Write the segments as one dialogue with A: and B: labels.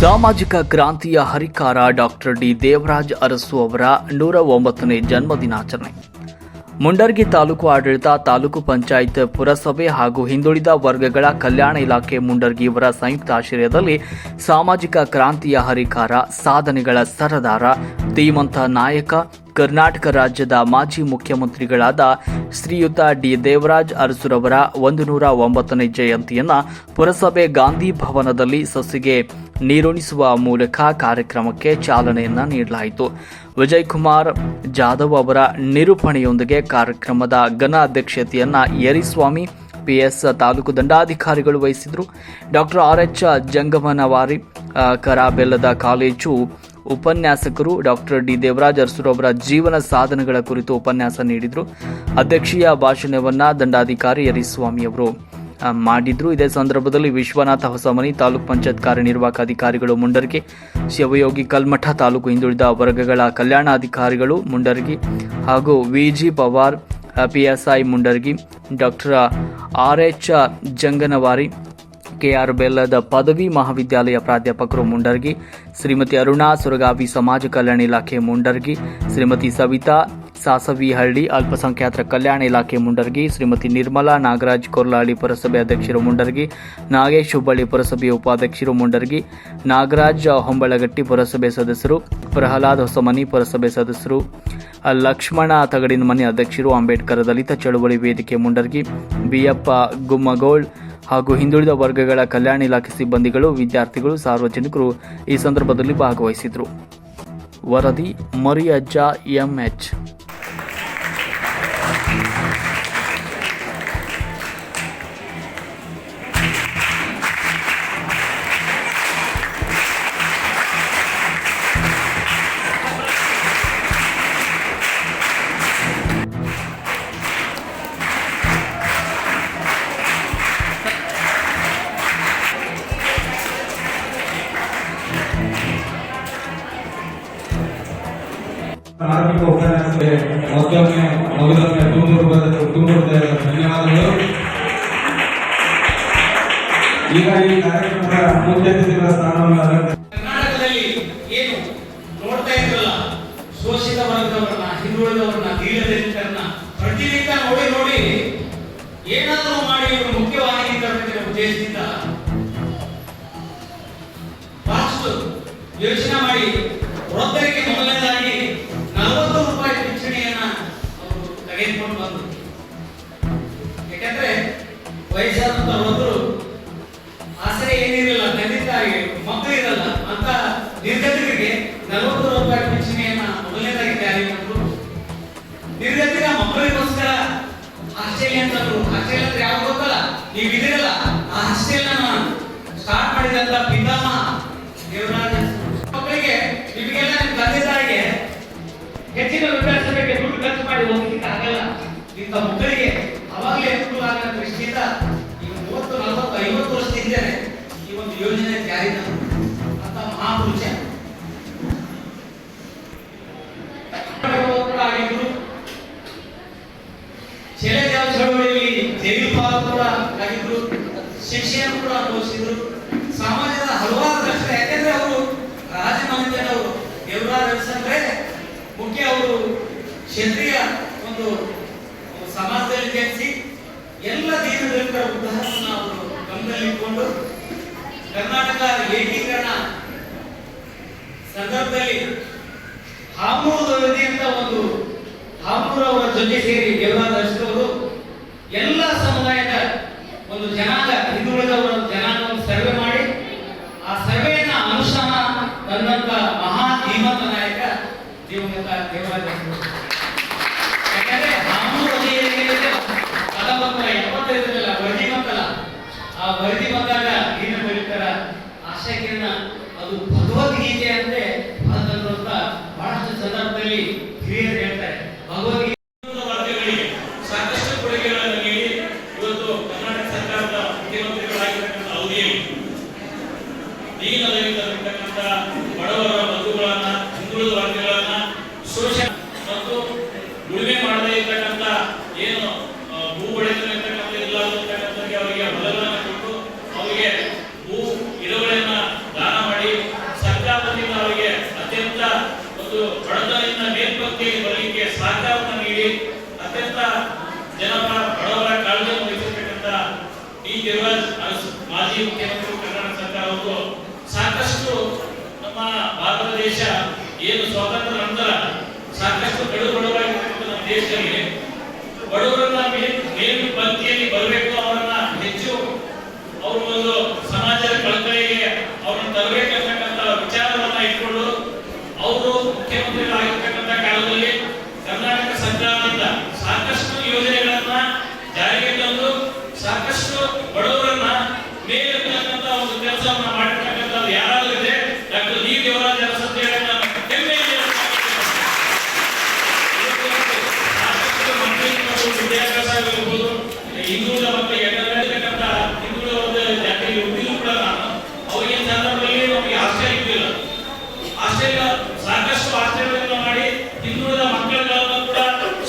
A: ಸಾಮಾಜಿಕ ಕ್ರಾಂತಿಯ ಹರಿಕಾರ ಡಾಕ್ಟರ್ ಡಿ ದೇವರಾಜ್ ಅರಸು ಅವರ ನೂರ ಒಂಬತ್ತನೇ ಜನ್ಮದಿನಾಚರಣೆ. ಮುಂಡರ್ಗಿ ತಾಲೂಕು ಆಡಳಿತ, ತಾಲೂಕು ಪಂಚಾಯತ್, ಪುರಸಭೆ ಹಾಗೂ ಹಿಂದುಳಿದ ವರ್ಗಗಳ ಕಲ್ಯಾಣ ಇಲಾಖೆ ಮುಂಡರ್ಗಿ ಇವರ ಸಂಯುಕ್ತ ಆಶ್ರಯದಲ್ಲಿ ಸಾಮಾಜಿಕ ಕ್ರಾಂತಿಯ ಹರಿಕಾರ ಸಾಧನೆಗಳ ಸರದಾರ ಧೀಮಂತ ನಾಯಕ, ಕರ್ನಾಟಕ ರಾಜ್ಯದ ಮಾಜಿ ಮುಖ್ಯಮಂತ್ರಿಗಳಾದ ಶ್ರೀಯುತ ಡಿ ದೇವರಾಜ್ ಅರಸುರವರ ಒಂದು ನೂರ ಒಂಬತ್ತನೇ ಜಯಂತಿಯನ್ನ ಪುರಸಭೆ ಗಾಂಧಿ ಭವನದಲ್ಲಿ ಸಸಿಗೆ ನೀರುಣಿಸುವ ಮೂಲಕ ಕಾರ್ಯಕ್ರಮಕ್ಕೆ ಚಾಲನೆಯನ್ನ ನೀಡಲಾಯಿತು. ವಿಜಯ್ ಕುಮಾರ್ ಜಾಧವ್ ಅವರ ನಿರೂಪಣೆಯೊಂದಿಗೆ ಕಾರ್ಯಕ್ರಮದ ಘನ ಅಧ್ಯಕ್ಷತೆಯನ್ನ ಯರಿಸ್ವಾಮಿ, ಪಿಎಸ್ ತಾಲೂಕು ದಂಡಾಧಿಕಾರಿಗಳು ವಹಿಸಿದರು. Doctor R H Jangamanavari Karabellad college ಉಪನ್ಯಾಸಕರು ಡಾಕ್ಟರ್ ಡಿ. ದೇವರಾಜ್ ಅರಸರು ಅವರ ಜೀವನ ಸಾಧನೆಗಳ ಕುರಿತು ಉಪನ್ಯಾಸ ನೀಡಿದರು. ಅಧ್ಯಕ್ಷೀಯ ಭಾಷಣವನ್ನು ದಂಡಾಧಿಕಾರಿ ಯರಿಸ್ವಾಮಿ ಅವರು. ಮಾಡಿದ್ರು. ಇದೇ ಸಂದರ್ಭದಲ್ಲಿ ವಿಶ್ವನಾಥ ಹೊಸಮನಿ, ತಾಲೂಕು ಪಂಚಾಯತ್ ಕಾರ್ಯನಿರ್ವಾಹಕ ಅಧಿಕಾರಿಗಳು ಮುಂಡರ್ಗಿ, ಶಿವಯೋಗಿ ಕಲ್ಮಠ ತಾಲೂಕು ಹಿಂದುಳಿದ ವರ್ಗಗಳ ಕಲ್ಯಾಣಾಧಿಕಾರಿಗಳು ಮುಂಡರ್ಗಿ ಹಾಗೂ VG Pawar PSI Mundargi, doctor R H Janganavari, KR Bellad ಪದವಿ ಮಹಾವಿದ್ಯಾಲಯ ಪ್ರಾಧ್ಯಾಪಕರು ಮುಂಡರ್ಗಿ, ಶ್ರೀಮತಿ ಅರುಣಾ ಸುರಗಾವಿ ಸಮಾಜ ಕಲ್ಯಾಣ ಇಲಾಖೆ ಮುಂಡರ್ಗಿ, ಶ್ರೀಮತಿ ಸವಿತಾ ಸಾಸವಿಹಳ್ಳಿ ಅಲ್ಪಸಂಖ್ಯಾತರ ಕಲ್ಯಾಣ ಇಲಾಖೆ ಮುಂಡರ್ಗಿ, ಶ್ರೀಮತಿ ನಿರ್ಮಲಾ ನಾಗರಾಜ್ ಕೊರ್ಲಾಳಿ ಪುರಸಭೆ ಅಧ್ಯಕ್ಷರು ಮುಂಡರ್ಗಿ, ನಾಗೇಶ್ ಹುಬ್ಬಳ್ಳಿ ಪುರಸಭೆಯ ಉಪಾಧ್ಯಕ್ಷರು ಮುಂಡರ್ಗಿ, ನಾಗರಾಜ್ ಹೊಂಬಳಗಟ್ಟಿ ಪುರಸಭೆ ಸದಸ್ಯರು, ಪ್ರಹ್ಲಾದ್ ಹೊಸಮನಿ ಪುರಸಭೆ ಸದಸ್ಯರು, ಲಕ್ಷ್ಮಣ ತಗಡಿನ ಮನೆ ಅಧ್ಯಕ್ಷರು, ಅಂಬೇಡ್ಕರ್ ದಲಿತ ಚಳುವಳಿ ವೇದಿಕೆ ಮುಂಡರ್ಗಿ, ಬಿಯಪ್ಪ ಗುಮ್ಮಗೋಳ್ ಹಾಗೂ ಹಿಂದುಳಿದ ವರ್ಗಗಳ ಕಲ್ಯಾಣ ಇಲಾಖೆ ಸಿಬ್ಬಂದಿಗಳು, ವಿದ್ಯಾರ್ಥಿಗಳು, ಸಾರ್ವಜನಿಕರು ಈ ಸಂದರ್ಭದಲ್ಲಿ ಭಾಗವಹಿಸಿದರು. ವರದಿ ಮರಿಯಜ್ಜ, ಎಂಎಚ್.
B: ತುಂಬೂರು ಧನ್ಯವಾದಗಳು. ಈಗ ಈ ಕಾರ್ಯಕ್ರಮದ ಸ್ಥಾನವನ್ನು
C: ಕರ್ನಾಟಕದಲ್ಲಿ ಏನು ನೋಡ್ತಾ ಶೋಷಿತ ವರ್ಗದವರನ್ನ ಹಿಂದುಳಿದವರನ್ನ ದೀನದಲಿತರನ್ನ ಪ್ರತಿನಿತ್ಯ ನೋಡಿ ನೋಡಿ. ಏನಾದರೂ ಮಾಡಿ ಮುಖ್ಯವಾಹಿನಿ ತರಬೇಕಿನ ಉದ್ದೇಶದಿಂದ. ಯೋಚನೆ ಮಾಡಿ, ವೃದ್ಧರಿಗೆ ಅಂತಂದ್ರು ಹಾಸ್ಟೆಲ್ ಅಂದ್ರೆ ಯಾವ ಗೊತ್ತಲ್ಲ? ನೀವು ಇದಿರಲ್ಲ ಆ ಹಾಸ್ಟೆಲ್ ಸ್ಟಾರ್ಟ್ ಮಾಡಿದಂತ ಪಿತಾಮ ಮಕ್ಕಳಿಗೆ, ನಿಮಗೆಲ್ಲ ನಿಮ್ಮ ತಂದೆ ತಾಯಿಗೆ ಹೆಚ್ಚಿನ ವಿದ್ಯಾಭ್ಯಾಸಕ್ಕೆ ದುಡ್ಡು ಖರ್ಚು ಮಾಡಿ ಹೋಗ್ಲಿಕ್ಕೆ ಆಗಲ್ಲ. ಇಂಥ ಮಕ್ಕಳಿಗೆ ಆಗಿದ್ರು ಶಿಕ್ಷೆಯನ್ನು ಕೂಡ ಅನುಭವಿಸಿದ್ರು. ಸಮಾಜದ ಹಲವಾರು ಕಷ್ಟ ಯಾಕೆಂದ್ರೆ ಅವರು ರಾಜಮನೆತನವರು ದೇವರಾಜ ಮುಖ್ಯ ಅವರು ಕ್ಷತ್ರಿಯ ಒಂದು ಸಮಾಜದಲ್ಲಿ ಜನಿಸಿ ಎಲ್ಲ ದೀನದಲಿತರ ಉದಾಹರಣೆಯನ್ನು ಅವರು ಗಮನದಲ್ಲಿಟ್ಟುಕೊಂಡು ಕರ್ನಾಟಕ ಏಕೀಕರಣ ಸಂದರ್ಭದಲ್ಲಿ ಹಾಮೂರು ಅಂತ ಒಂದು ಹಾಮೂರು ಅವರ ಜೊತೆ ಸೇರಿ ದೇವರಾಜ ಅರಸರವರು ಎಲ್ಲ ಸಮುದಾಯದ ಒಂದು ಜನಾಂಗ ಹಿಂದುಳಿದವರ ಜನಾಂಗವನ್ನು ಸರ್ವೆ ಮಾಡಿ, ಆ ಸರ್ವೆಯನ್ನ ಅನುಷ್ಠಾನ ತಂದಂತ ಮಹಾ ಧೀಮಂತ ನಾಯಕ ದಿವಂಗತ ದೇವರಾಜ ಯಾಕಂದ್ರೆ ಹತ್ತೊಂಬತ್ತು ನೂರ ಎಪ್ಪತ್ತೈದರಲ್ಲ ವರದಿ ಬಂತಲ್ಲ, ಆ ವರದಿ ಬಂದಾಗ ಏನು ಬರೀತಾರ ಆಶಯಕಿರಣ, ಅದು ಭಗವದ್ಗೀತೆ ಅಂತ
D: ಅತ್ಯಂತ ಜನಪರ ಬಡವರ ಕಾಳಜಿಯನ್ನು ವಹಿಸಿರ್ತಕ್ಕಂಥ ಡಿ. ದೇವರಾಜ್ ಮಾಜಿ ಮುಖ್ಯಮಂತ್ರಿ ಕರ್ನಾಟಕ ಸರ್ಕಾರ ಅವರು ಸಾಕಷ್ಟು ನಮ್ಮ ಭಾರತ ದೇಶ ಏನು ಸ್ವಾತಂತ್ರ್ಯ ನಂತರ ಸಾಕಷ್ಟು ಕಡು ಬಡವರಾಗಿರ್ತಕ್ಕಂಥ ನಮ್ಮ ದೇಶದಲ್ಲಿ ಬಡವರನ್ನ ಮೇಲಿನ ಮೇಲು ಪಂಕ್ತಿಯಲ್ಲಿ ಬರಬೇಕು ಅವರನ್ನ ಹೆಚ್ಚು ಅವರು ಒಂದು ಸಮಾಜದ ಕಳಕಳಿಗೆ ಅವರನ್ನು ತರಬೇಕಂತಕ್ಕಂಥ ವಿಚಾರವನ್ನ ಇಟ್ಕೊಂಡು ಅವರು ಮುಖ್ಯಮಂತ್ರಿಗಳಾಗಿರ್ತಕ್ಕಂಥ ಕಾಲದಲ್ಲಿ ಕರ್ನಾಟಕ ಸರ್ಕಾರದಿಂದ ಸಾಕಷ್ಟು ಯೋಜನೆಗಳನ್ನ ಜಾರಿಗೆ ತಂದು ಸಾಕಷ್ಟು ಬಡವರನ್ನ ಮೇಲೆತ್ತಕ್ಕಂಥ ಒಂದು ಕೆಲಸವನ್ನ ಮಾಡಿರ್ತಕ್ಕಂಥದ್ದು ಯಾರಾದ್ರೂ ಇದೆ ಡಾಕ್ಟರ್ ಡಿ ದೇವರಾಜ ಅರಸು ಅಂತ ಹೇಳಿ ನಾನು ಹೆಮ್ಮೆಯಿಂದ ಸಾಕಷ್ಟು ಮಕ್ಕಳಿಗೆ ನಾವು ವಿದ್ಯಾಭ್ಯಾಸ ಆಗಿರ್ಬೋದು ಹಿಂದುಳಿದ ಮಕ್ಕಳಿಗೆ ಎಡತಕ್ಕಂಥ ಹಿಂದುಳಿದ ಒಂದು ಜಾತಿ ಹುಟ್ಟಿದ್ರು ಕೂಡ ನಾನು ಅವರಿಗೆ ಸಂದರ್ಭದಲ್ಲಿ ನಮಗೆ ಹಾಸ್ಟೆಲ್ ಇದ್ದಿಲ್ಲ ಹಾಸ್ಟೆಲ್ ಸಾಕಷ್ಟು ಹಾಸ್ಟೆಲ್ಗಳನ್ನು ಮಾಡಿ ಹಿಂದುಳಿದ ಮಕ್ಕಳುಗಳನ್ನು ಕೂಡ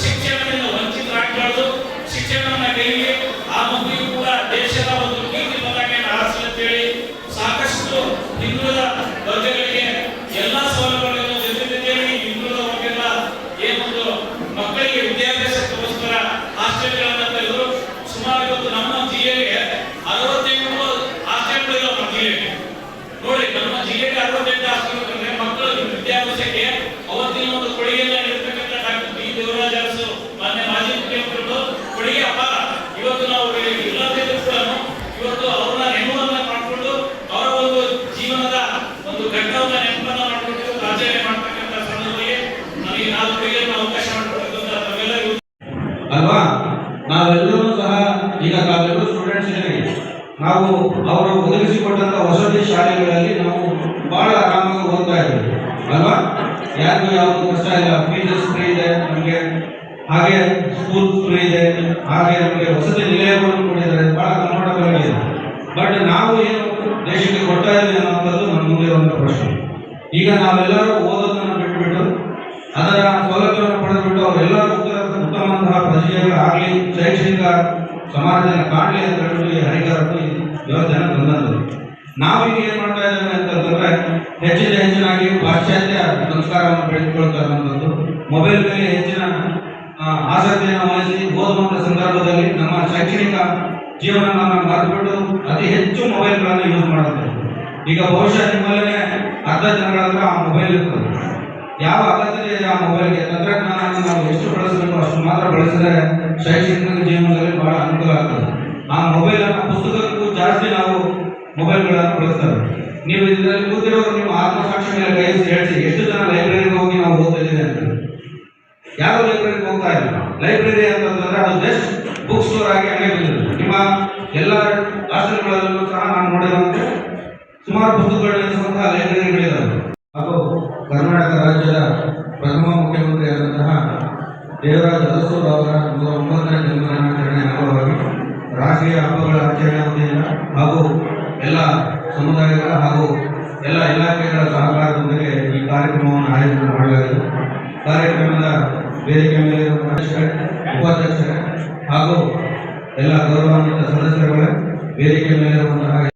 D: ಶಿಕ್ಷಣದಿಂದ ವಂಚಿತರಾಗಬಾರ್ದು ಶಿಕ್ಷಣವನ್ನ ಕೈಲಿ ಆ ಮಗುವಿಗೂ ಕೂಡ ದೇಶದ ಒಂದು ಕೀರ್ತಿ ಪತಾಕೆಯನ್ನು ಹಾರಿಸಲಿ ಅಂತೇಳಿ ಸಾಕಷ್ಟು ಹಿಂದುಳಿದ ವರ್ಗಗಳಿಗೆ ಎಲ್ಲಾ ಸೌಲಭ್ಯಗಳನ್ನು ಜೊತೆ ಜೊತೆಯಲ್ಲಿ ಹಿಂದುಳಿದ ವರ್ಗಗಳ ಏನೊಂದು ಮಕ್ಕಳಿಗೆ ವಿದ್ಯಾಭ್ಯಾಸಕ್ಕೋಸ್ಕರ ಹಾಸ್ಟೆಲ್ಗಳನ್ನ ತೆಗೆದು ಸುಮಾರು ಇವತ್ತು ನಮ್ಮ ಜಿಲ್ಲೆಗೆ ಅರವತ್ತೆಂಟು ಹಾಸ್ಟೆಲ್ಗಳಿವೆ ನಮ್ಮ ಜಿಲ್ಲೆಗೆ ನೋಡಿ ನಮ್ಮ ಜಿಲ್ಲೆಗೆ ಅರವತ್ತೆಂಟು ಹಾಸ್ಟೆಲ್ ಅಂದ್ರೆ ಮಕ್ಕಳ ವಿದ್ಯಾಭ್ಯಾಸಕ್ಕೆ ಅವತ್ತಿನ ಒಂದು ಕೊಡುಗೆಯನ್ನ ನೀಡತಕ್ಕಂಥ ಡಾಕ್ಟರ್ ಡಿ ದೇವರಾಜ ಅರಸು ಮಾನ್ಯ ಮಾಜಿ ಮುಖ್ಯಮಂತ್ರಿಗಳು ಕೊಡುಗೆ ಅಪಾರ ಇವತ್ತು ನಾವು ಇಲ್ಲದಿದ್ದರೂ ಕೂಡ ಇವತ್ತು ಅವ್ರನ್ನ ನೆನಪನ್ನ ಮಾಡಿಕೊಂಡು ಅವರ ಒಂದು ಜೀವನದ ಒಂದು ಘಟ್ಟವನ್ನ ನೆನಪನ್ನ ಮಾಡಿಕೊಂಡು ಇವತ್ತು ಆಚರಣೆ ಮಾಡ್ತಕ್ಕಂಥ ಸಂದರ್ಭದಲ್ಲಿ ನನಗೆ ನಾಲ್ಕು ಕೊಡುಗೆಯನ್ನು ಅವಕಾಶ ಮಾಡಿಕೊಟ್ಟಿದ್ದಂತ ತಮ್ಮೆಲ್ಲರಿಗೂ
B: ಅಲ್ವಾ ನಾವೆಲ್ಲರೂ ಸಹ ಈಗ ನಾವೆಲ್ಲರೂ ಸ್ಟೂಡೆಂಟ್ಸ್ ಇದ್ದೀವಿ ನಾವು ಅವರು ಒದಗಿಸಿಕೊಟ್ಟಂತ ವಸತಿ ಶಾಲೆಗಳಲ್ಲಿ ನಾವು ಬಹಳ ಆರಾಮಾಗಿ ಓದ್ತಾ ಇದ್ದೀವಿ. ಅಲ್ವಾ? ಯಾರಿಗೂ ಯಾವುದು ಕಷ್ಟ ಇಲ್ಲ. ಫೀಸಸ್ ಫ್ರೀ ಇದೆ ನಮಗೆ. ಹಾಗೆ ಸ್ಕೂಲ್ ಫ್ರೀ ಇದೆ. ಹಾಗೆ ನಮಗೆ ವಸತಿ ನಿಲಯಗಳನ್ನು ಕೊಟ್ಟಿದ್ದಾರೆ. ಬಹಳ ಕಂಫರ್ಟಬಲ್ ಬಟ್ ನಾವು ಏನು ದೇಶಕ್ಕೆ ಕೊಡ್ತಾ ಇದ್ದೀವಿ ಅನ್ನೋಂಥದ್ದು ನಮ್ಮ ಮುಂದೆ ಇರುವಂಥ ಪ್ರಶ್ನೆ. ಈಗ ನಾವೆಲ್ಲರೂ ಓದೋದನ್ನು ಬಿಟ್ಟುಬಿಟ್ಟು ಅದರ ಸೌಲಭ್ಯವನ್ನು ಪಡೆದುಬಿಟ್ಟು ಅವರೆಲ್ಲರೂ ಉತ್ತರ ಉತ್ತಮಂತಹ ಪ್ರಜೆಗಳಾಗಲಿ ಶೈಕ್ಷಣಿಕ ಸಮಾಜದಲ್ಲಿ ಕಾಣಲಿ ಅಂತ ಹೇಳಿ ಈ ಯೋಜನೆ ನಾವು ಈಗ ಏನು ಮಾಡ್ತಾ ಇದ್ದೇವೆ ಅಂತಂದ್ರೆ ಹೆಚ್ಚಿನ ಹೆಚ್ಚಿನಾಗಿ ಪಾಶ್ಚಾತ್ಯ ಸಂಸ್ಕಾರವನ್ನು ಬೆಳೆದುಕೊಳ್ತಾ ಇರುವಂಥದ್ದು. ಮೊಬೈಲ್ ಮೇಲೆ ಹೆಚ್ಚಿನ ಆಸಕ್ತಿಯನ್ನು ವಹಿಸಿ ಓದುವಂಥ ಸಂದರ್ಭದಲ್ಲಿ ನಮ್ಮ ಶೈಕ್ಷಣಿಕ ಜೀವನವನ್ನು ಮರೆತುಬಿಟ್ಟು ಅತಿ ಹೆಚ್ಚು ಮೊಬೈಲ್ಗಳನ್ನು ಯೂಸ್ ಮಾಡುತ್ತೆ ಈಗ ಬಹುಶಃ ನಿಮ್ಮಲ್ಲೇ ಅರ್ಧ ಜನಗಳ ಆ ಮೊಬೈಲ್ ಇರ್ತದೆ. ಯಾವ ಅಗತ್ಯತೆ ಇದೆ ಆ ಮೊಬೈಲ್ಗೆ ತಂತ್ರಜ್ಞಾನವನ್ನು ನಾವು ಎಷ್ಟು ಬಳಸಬೇಕು ಅಷ್ಟು ಮಾತ್ರ ಬಳಸಿದರೆ ಶೈಕ್ಷಣಿಕ ಜೀವನದಲ್ಲಿ ಬಹಳ ಆ ಮೊಬೈಲ್ ಅನ್ನು, ಪುಸ್ತಕಕ್ಕೂ ಜಾಸ್ತಿ ನಾವು ಮೊಬೈಲ್ಗಳನ್ನು ಬಳಸ್ತಾರೆ. ನೀವು ಇದರಲ್ಲಿ ಕೂತಿರೋರು ನಿಮ್ಮ ಆತ್ಮಸಾಕ್ಷಿ ಮೇಲೆ ಕೈಸಿ ಎಷ್ಟು ಜನ ಲೈಬ್ರರಿಗೆ ಹೋಗಿ ನಾವು ಓದ್ತಾ ಇದ್ದೀವಿ ಅಂತ. ಯಾರು ಲೈಬ್ರರಿಗೆ ಹೋಗ್ತಾ ಇಲ್ಲ? ಲೈಬ್ರರಿ ಅಂತಂದ್ರೆ ಅದು ಜಸ್ಟ್ ಬುಕ್ ಸ್ಟೋರ್ ಆಗಿ ಹಂಗೆ ಬಂದಿದೆ ನಿಮ್ಮ ಎಲ್ಲ ಹಾಸ್ಟೆಲ್ಗಳಲ್ಲೂ ಸಹ ನಾನು ನೋಡಿರುವಂತೆ ಸುಮಾರು ಪುಸ್ತಕಗಳಿರುವಂತಹ ಲೈಬ್ರರಿಗಳಿದ್ದಾವೆ ಅದು ಕರ್ನಾಟಕ ರಾಜ್ಯದ ಪ್ರಥಮ ಮುಖ್ಯಮಂತ್ರಿಯಾದಂತಹ ದೇವರಾಜ ಅರಸೂರು ಅವರ ನೂರ ಒಂಬತ್ತನೇ ಜನ್ಮದಿನಾಚರಣೆ ಅಂಗವಾಗಿ ರಾಷ್ಟ್ರೀಯ ಹಬ್ಬಗಳ ಆಚರಣೆ ವತಿಯಿಂದ ಹಾಗೂ ಎಲ್ಲ ಸಮುದಾಯಗಳ ಹಾಗೂ ಎಲ್ಲ ಇಲಾಖೆಗಳ ಸಹಕಾರದೊಂದಿಗೆ ಈ ಕಾರ್ಯಕ್ರಮವನ್ನು ಆಯೋಜನೆ ಮಾಡಲಾಗಿದೆ. ಕಾರ್ಯಕ್ರಮದ ವೇದಿಕೆ ಮೇಲೆ ಉಪಾಧ್ಯಕ್ಷ ಉಪಾಧ್ಯಕ್ಷರೇ ಹಾಗೂ ಎಲ್ಲ ಗೌರವಾನ್ವಿತ ಸದಸ್ಯರುಗಳೇ ವೇದಿಕೆ ಮೇಲೆ ಇರುವಂತಹ